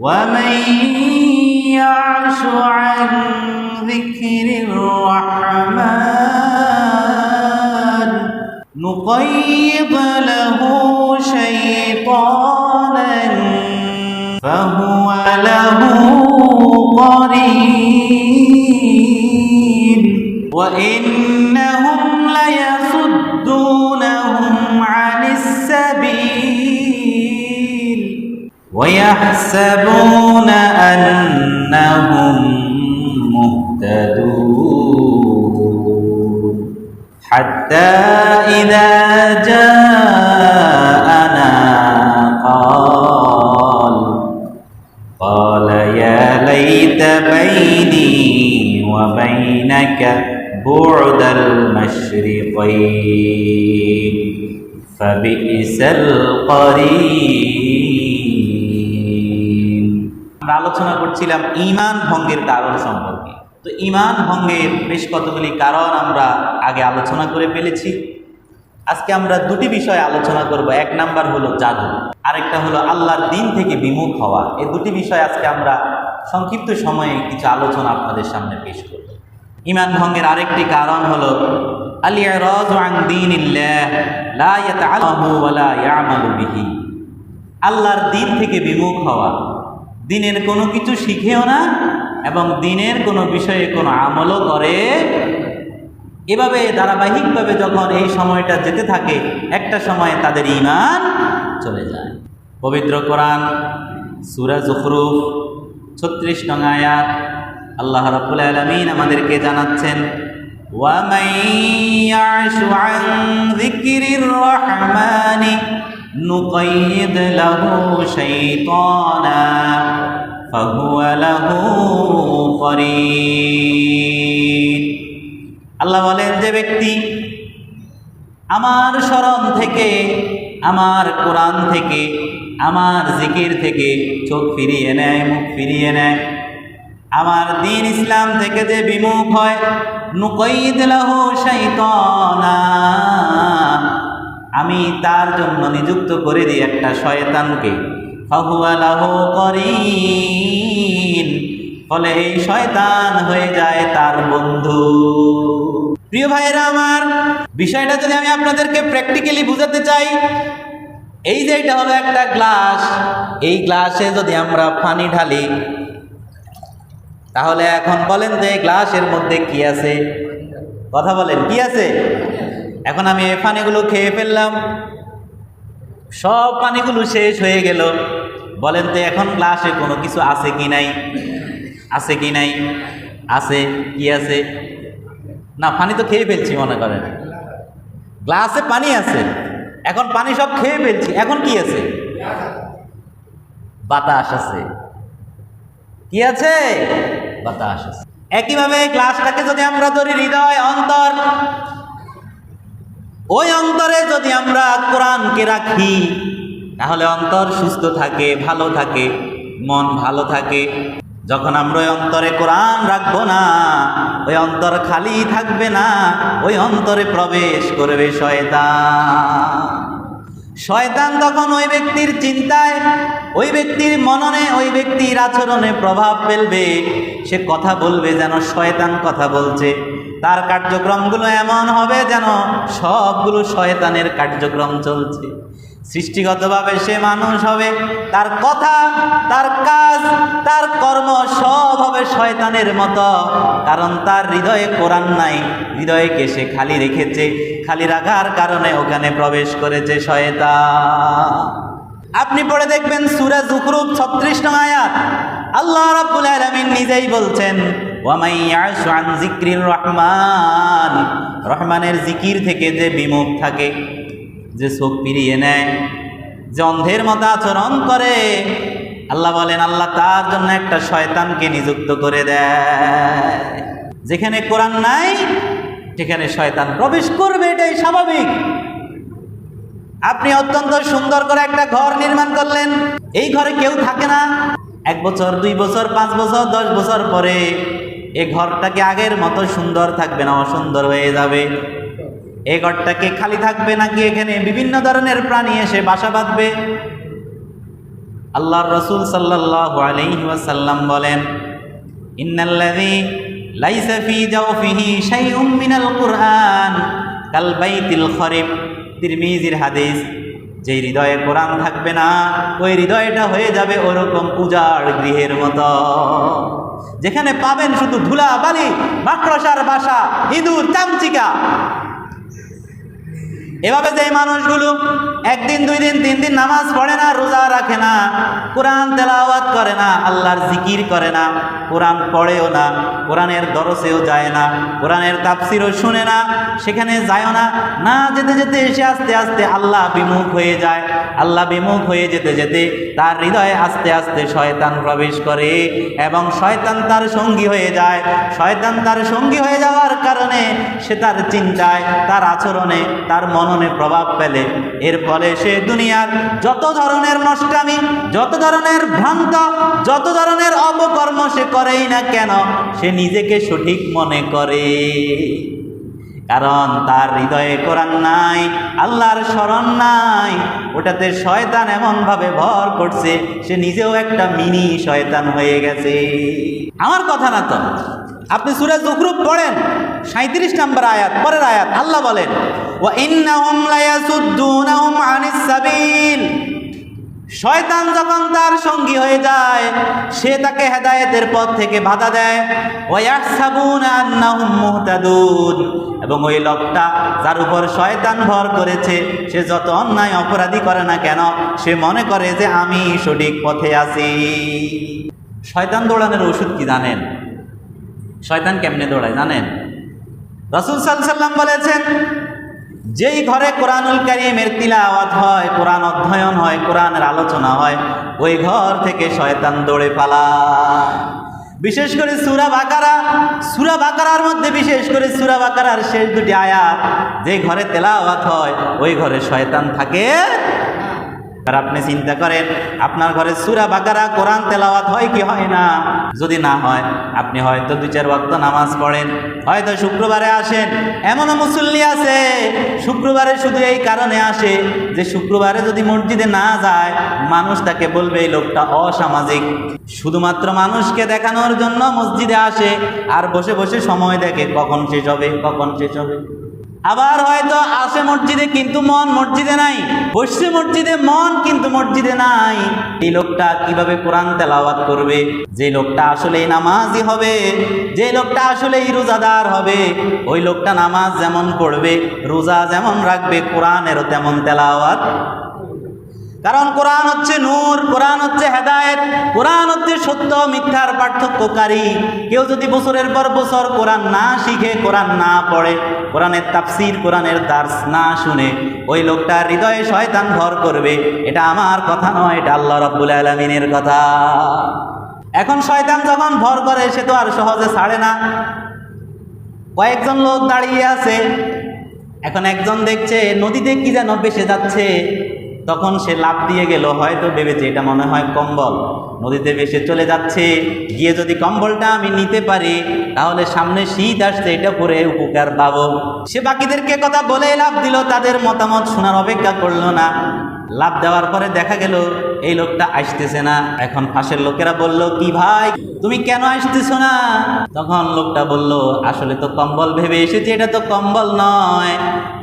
ومن يعش عن ذكر الرحمن نقيض له شيطانا فهو له قرين وإنهم ليصدونهم ويحسبون أنهم مهتدون. حتى إذا جاءنا قال قال يا ليت بيني وبينك بعد المشرقين فبئس القرين আলোচনা করছিলাম ইমান ভঙ্গের কারণ সম্পর্কে। তো ইমান ভঙ্গের বেশ কতগুলি কারণ আমরা আগে আলোচনা করে ফেলেছি। আজকে আমরা দুটি বিষয় আলোচনা করব। এক নাম্বার হলো জাদু, আরেকটা হলো আল্লাহর দিন থেকে বিমুখ হওয়া। এই দুটি বিষয় আজকে আমরা সংক্ষিপ্ত সময়ে কিছু আলোচনা আপনাদের সামনে পেশ করব। ইমান ভঙ্গের আরেকটি কারণ হলো আল্লাহর দিন থেকে বিমুখ হওয়া। দিনের কোনো কিছু শিখেও না এবং দিনের কোনো বিষয়ে কোনো আমলও করে। এভাবে ধারাবাহিকভাবে যখন এই সময়টা যেতে থাকে, একটা সময় তাদের ইমান চলে যায়। পবিত্র কোরআন, সুরা জখরুফ, ছত্রিশ নং আয়াত, আল্লাহ রাবুল আলমিন আমাদেরকে জানাচ্ছেন ওয়ামাই يَعْشُ عَن ذِكْرِ الرَّحْمَنِ نُقَيِّضْ لَهُ شَيْطَانًا فَهُوَ لَهُ قَرِينٌ আল্লাহ বলেন যে ব্যক্তি আমার স্মরণ থেকে আমার কোরআন থেকে আমার জিকির থেকে চোখ ফিরিয়ে নেয় মুখ ফিরিয়ে নেয় আমার দিন ইসলাম থেকে যে বিমুখ হয় নুকইদ লাহু শাইতানা আমি তার জন্য নিযুক্ত করে দিই একটা শয়তানকে। ফলে এই শয়তান হয়ে যায় তার বন্ধু। প্রিয় ভাইয়েরা আমার, বিষয়টা যদি আমি আপনাদেরকে প্র্যাকটিক্যালি বুঝাতে চাই, এই যে এটা হলো একটা গ্লাস, এই গ্লাসে যদি আমরা পানি ঢালি, তাহলে এখন বলেন যে গ্লাসের মধ্যে কি আছে? কথা বলেন, কি আছে? এখন আমি এই পানিগুলো খেয়ে ফেললাম। সব পানিগুলো শেষ হয়ে গেল। বলেন তো এখন গ্লাসে কোনো কিছু আছে কি নাই? আছে কি নাই? আছে কি আছে? না, পানি তো খেয়ে ফেলছি মনে করেন। গ্লাসে পানি আছে। এখন পানি সব খেয়ে ফেলছি। এখন কি আছে? বাতাস আছে। কি আছে? বাতাস আছে। একইভাবে গ্লাসটাকে যদি আমরা ধরি হৃদয়, অন্তর ওই অন্তরে যদি আমরা কোরআনকে রাখি, তাহলে অন্তর সুস্থ থাকে, ভালো থাকে, মন ভালো থাকে। যখন আমরা ওই অন্তরে কোরআন রাখব না, ওই অন্তর খালি থাকবে না, ওই অন্তরে প্রবেশ করবে শয়তান। শয়তান তখন ওই ব্যক্তির চিন্তায়, ওই ব্যক্তির মননে, ওই ব্যক্তির আচরণে প্রভাব ফেলবে। সে কথা বলবে যেন শয়তান কথা বলছে। তার কার্যক্রমগুলো এমন হবে যেন সবগুলো শয়তানের কার্যক্রম চলছে। সৃষ্টিগতভাবে সে মানুষ হবে, তার কথা, তার কাজ, তার কর্ম সব হবে শয়তানের মতো। কারণ তার হৃদয়ে কোরআন নাই, হৃদয়কে সে খালি রেখেছে, খালি রাখার কারণে ওখানে প্রবেশ করেছে শয়তান। আপনি পড়ে দেখবেন সুরা জুকরুব ছত্রিশ নং আয়াত। আল্লাহ রাব্বুল আলামিন নিজেই বলছেন ওয়ামাই আন যিকরির রহমান। রহমানের জিকির থেকে যে বিমুখ থাকে, যে চোখ ফিরিয়ে নেয়, যে অন্ধের মতো আচরণ করে, আল্লাহ বলেন, আল্লাহ তার জন্য একটা শয়তানকে নিযুক্ত করে দেয়। যেখানে কোরআন নাই, সেখানে শয়তান প্রবেশ করবে, এটাই স্বাভাবিক। আপনি অত্যন্ত সুন্দর করে একটা ঘর নির্মাণ করলেন, এই ঘরে কেউ থাকে না। এক বছর, দুই বছর, পাঁচ বছর, দশ বছর পরে এই ঘরটাকে আগের মতো সুন্দর থাকবে না, অসুন্দর হয়ে যাবে। এ ঘরটাকে খালি থাকবে নাকি এখানে বিভিন্ন ধরনের প্রাণী এসে বাসা বাঁধবে? আল্লাহর রসুল সাল্লাল্লাহু আলাইহি ওয়াসাল্লাম বলেন মিনাল কুরআন তিরমিজির হাদিস যে হৃদয়ে কোরআন থাকবে না, ওই হৃদয়টা হয়ে যাবে ওরকম পূজার গৃহের মতো। যেখানে পাবেন শুধু ধুলা, বালি, মাকড়সার বাসা, ইঁদুর, চামচিকা। এভাবে যে মানুষগুলো একদিন, দুই দিন, তিন দিন নামাজ পড়ে না, রোজা কোরআন তেলাওয়াত করে না, আল্লাহর জিকির করে না, কোরআন পড়েও না, কোরআনের দরসেও যায় না, কোরআনের তাপসিরও শুনে না, সেখানে যায়ও না না যেতে যেতে এসে আস্তে আস্তে আল্লাহ বিমুখ হয়ে যায়, আল্লাহ বিমুখ হয়ে যেতে যেতে তার হৃদয়ে আস্তে আস্তে শয়তান প্রবেশ করে এবং শয়তান তার সঙ্গী হয়ে যায়, শয়তান তার সঙ্গী হয়ে যাওয়ার কারণে সে তার চিন্তায়, তার আচরণে, তার মননে প্রভাব ফেলে। এর ফলে সে দুনিয়ার যত ধরনের নষ্টামি, যত ধরনের ভ্রান্ত, যত ধরনের অপকর্ম সে করেই না কেন, সে নিজেকে সঠিক মনে করে। কারণ তার হৃদয়ে কোরআন নাই, আল্লাহর স্মরণ নাই, ওটাতে শয়তান এমনভাবে ভর করছে, সে নিজেও একটা মিনি শয়তান হয়ে গেছে। আমার কথা না তো। আপনি সুরে জুকরুপ পড়েন সাঁত্রিশ নম্বর আয়াত, পরের আয়াত, আল্লাহ বলেন ও সাবিল। শয়তান যখন তার সঙ্গী হয়ে যায়, সে তাকে হেদায়েতের পথ থেকে বাধা দেয়। এবং ওই লোকটা যার উপর শয়তান ভর করেছে, সে যত অন্যায় অপরাধী করে না কেন, সে মনে করে যে আমি সঠিক পথে আছি। শয়তান দৌড়ানোর ওষুধ কি জানেন? শয়তান কেমনে দৌড়ায় জানেন? রসুল সাল্লাম বলেছেন, যেই ঘরে কোরআনুল কারিমের তিলাওয়াত হয়, কোরআন অধ্যয়ন হয়, কোরআনের আলোচনা হয়, ওই ঘর থেকে শয়তান দৌড়ে পালা বিশেষ করে সুরা বাকারা, সুরা বাকারার মধ্যে বিশেষ করে সুরা বাকারার শেষ দুটি আয়াত, যে ঘরে তেলাওয়াত হয়, ওই ঘরে শয়তান থাকে আর আপনি চিন্তা করেন, আপনার ঘরে সুরা বাকারা, কোরআন তেলাওয়াত হয় কি হয় না? যদি না হয়, আপনি হয়তো দুই চার ওয়াক্ত নামাজ পড়েন, হয়তো শুক্রবারে আসেন। এমনও মুসল্লি আছে, শুক্রবারে শুধু এই কারণে আসে যে শুক্রবারে যদি মসজিদে না যায়, মানুষ তাকে বলবে, এই লোকটা অসামাজিক। শুধুমাত্র মানুষকে দেখানোর জন্য মসজিদে আসে, আর বসে বসে সময় দেখে কখন শেষ হবে, কখন শেষ হবে। আবার হয়তো আসে মসজিদে কিন্তু মন মসজিদে নাই বসছে মসজিদে মন কিন্তু মসজিদে নাই। এই লোকটা কীভাবে কোরআন তেলাওয়াত করবে? যে লোকটা আসলে নামাজি হবে, যে লোকটা আসলে রোজাদার হবে, ওই লোকটা নামাজ যেমন পড়বে, রোজা যেমন রাখবে, কোরআনেরও তেমন তেলাওয়াত কারণ কোরআন হচ্ছে নূর, কোরআন হচ্ছে হেদায়েত, কোরআন হচ্ছে সত্য, মিথ্যার পার্থক্যকারী। কেউ যদি বছরের পর বছর কোরআন না শিখে, কোরআন না পড়ে, কোরআনের তাফসির, কোরআনের দার্স না শুনে, ওই লোকটার হৃদয়ে শয়তান ভর করবে, এটা আমার কথা নয়, এটা আল্লাহ রব্বুল আলমিনের কথা। এখন শয়তান যখন ভর করে, সে তো আর সহজে ছাড়ে না। কয়েকজন লোক দাঁড়িয়ে আছে। এখন একজন দেখছে, নদীতে কি যেন ভেসে যাচ্ছে। তখন সে লাভ দিয়ে গেল, হয়তো ভেবেছে এটা মনে হয় কম্বল। নদীতে ভেসে চলে যাচ্ছে। গিয়ে যদি কম্বলটা আমি নিতে পারি, তাহলে সামনে শীত আসছে, এটা পরে উপকার পাবো। সে বাকিদেরকে কথা বলে লাভ দিল, তাদের মতামত শোনার অপেক্ষা করল না। লাভ দেওয়ার পরে দেখা গেল এই লোকটা আসতেছে না। এখন পাশের লোকেরা বলল, কি ভাই, তুমি কেন আসতেছো না? তখন লোকটা বলল, আসলে তো কম্বল ভেবে এসেছি, এটা তো কম্বল নয়।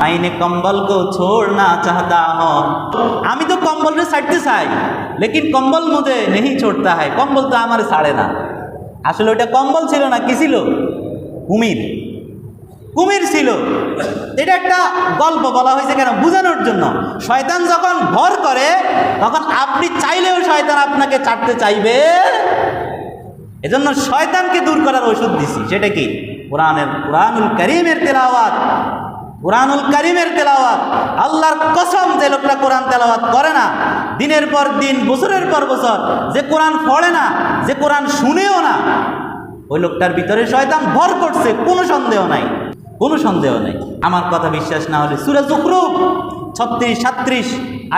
মাইনে কম্বল কো ছোড় না, চাহতা আমি। তো কম্বলটা ছাড়তে চাই, লেকিন কম্বল মুঝে নেই ছোড়তা হয়। কম্বল তো আমার ছাড়ে না। আসলে ওটা কম্বল ছিল না, কি ছিল? কুমির। কুমির ছিল। এটা একটা গল্প বলা হয়েছে কেন? বোঝানোর জন্য। শয়তান যখন ভর করে, তখন আপনি চাইলেও শয়তান আপনাকে চাটতে চাইবে। এজন্য শয়তানকে দূর করার ওষুধ দিছি। সেটা কি? কোরআনের, কোরআনুল করিমের তেলাওয়াত। কোরআনুল করিমের তেলাওয়াত। আল্লাহর কসম যে লোকটা কোরআন তেলাওয়াত করে না, দিনের পর দিন, বছরের পর বছর, যে কোরআন পড়ে না, যে কোরআন শুনেও না, ওই লোকটার ভিতরে শয়তান ভর করছে, কোনো সন্দেহ নাই। কোনো সন্দেহ নেই। আমার কথা বিশ্বাস না হলে সুরা জুকরুক ছত্রিশ সাত্রিশ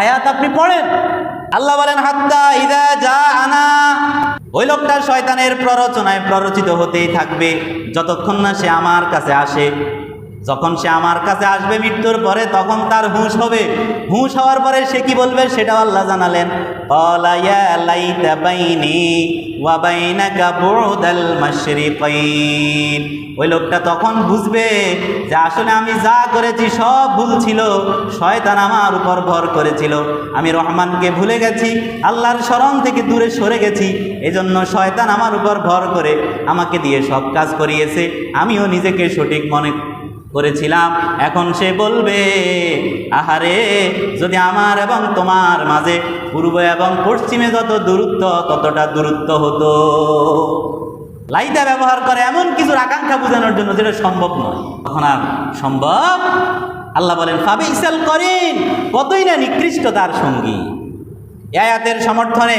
আয়াত আপনি পড়েন। আল্লাহ বলেন, হাত্তা ইদা যা আনা ওই লোকটা শয়তানের প্ররোচনায় প্ররোচিত হতেই থাকবে। যতক্ষণ না সে আমার কাছে আসে যখন সে আমার কাছে আসবে মৃত্যুর পরে, তখন তার হুঁশ হবে। হুঁশ হওয়ার পরে সে কি বলবে? সেটাও আল্লাহ জানালেন। "ক্বালা ইয়া লাইতা বাইনি ওয়া বাইনাকা বু'দাল মাশরিকাইন ওই লোকটা তখন বুঝবে যে আসলে আমি যা করেছি সব ভুল ছিল। শয়তান আমার উপর ভর করেছিল। আমি রহমানকে ভুলে গেছি, আল্লাহর স্মরণ থেকে দূরে সরে গেছি। এজন্য শয়তান আমার উপর ভর করে আমাকে দিয়ে সব কাজ করিয়েছে। আমিও নিজেকে সঠিক মনে করেছিলাম। এখন সে বলবে, আহারে, যদি আমার এবং তোমার মাঝে পূর্ব এবং পশ্চিমে যত দূরত্ব, ততটা দূরত্ব হতো। লাইদা ব্যবহার করে এমন কিছুর আকাঙ্ক্ষা বোঝানোর জন্য যেটা সম্ভব নয়। তখন আর সম্ভব? আল্লাহ বলেন, ফাবি ইসাল করেন, কতই না নিকৃষ্ট তার সঙ্গী। আয়াতের সমর্থনে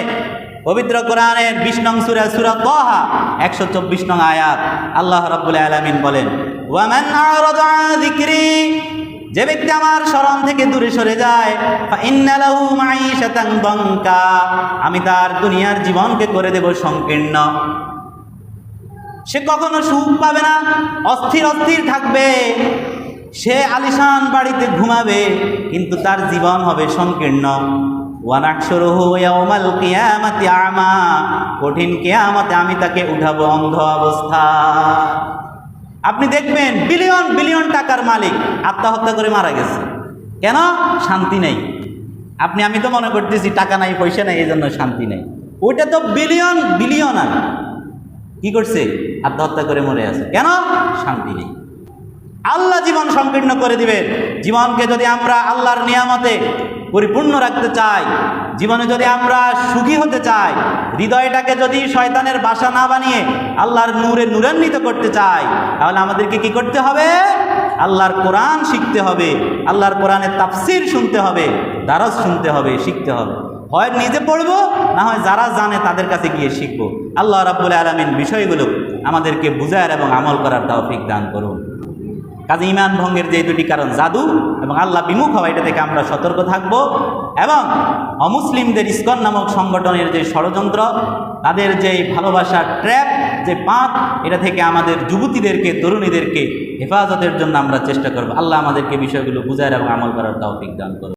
পবিত্র কোরআনের বিশ নং সুরা সুরা তহা, একশো চব্বিশ নং আয়াত। আল্লাহ রাব্বুল আলামিন বলেন যে ব্যক্তি আমার স্মরণ থেকে দূরে সরে যায় আমি তার দুনিয়ার জীবনকে করে দেব সংকীর্ণ। সে কখনো সুখ পাবে না, অস্থির অস্থির থাকবে। সে আলিশান বাড়িতে ঘুমাবে, কিন্তু তার জীবন হবে সংকীর্ণ। কঠিন কিয়ামতে আমি তাকে উঠাবো অন্ধ অবস্থা। আপনি দেখবেন বিলিয়ন বিলিয়ন টাকার মালিক আত্মহত্যা করে মারা গেছে। কেন? শান্তি নেই। আপনি, আমি তো মনে করতেছি টাকা নাই, পয়সা নাই এই জন্য শান্তি নেই। ওইটা তো বিলিয়ন বিলিয়ন আর কি করছে? আত্মহত্যা করে মরে আছে। কেন? শান্তি নেই। আল্লাহ জীবন সংকীর্ণ করে দিবেন। জীবনকে যদি আমরা আল্লাহর নিয়ামতে পরিপূর্ণ রাখতে চাই। জীবনে যদি আমরা সুখী হতে চাই, হৃদয়টাকে যদি শয়তানের বাসা না বানিয়ে আল্লাহর নূরে নূরান্বিত করতে চাই, তাহলে আমাদেরকে কি করতে হবে? আল্লাহর কোরআন শিখতে হবে, আল্লাহর কোরআনের তাফসির শুনতে হবে দারস শুনতে হবে, শিখতে হবে। হয় নিজে পড়ব, না হয় যারা জানে তাদের কাছে গিয়ে শিখব। আল্লাহ রাব্বুল আলমিন বিষয়গুলো আমাদেরকে বুঝার এবং আমল করার তৌফিক দান করুন। কাজে ইমান ভঙ্গের যে দুটি কারণ, জাদু এবং আল্লাহ বিমুখ হওয়া, এটা থেকে আমরা সতর্ক থাকব। এবং অমুসলিমদের ইস্কন নামক সংগঠনের যে ষড়যন্ত্র, তাদের যে ভালোবাসার ট্র্যাপ যে পাঁচ এটা থেকে আমাদের যুবতীদেরকে, তরুণীদেরকে হেফাজতের জন্য আমরা চেষ্টা করব। আল্লাহ আমাদেরকে বিষয়গুলো বুঝার এবং আমল করার তৌফিক দান করুন।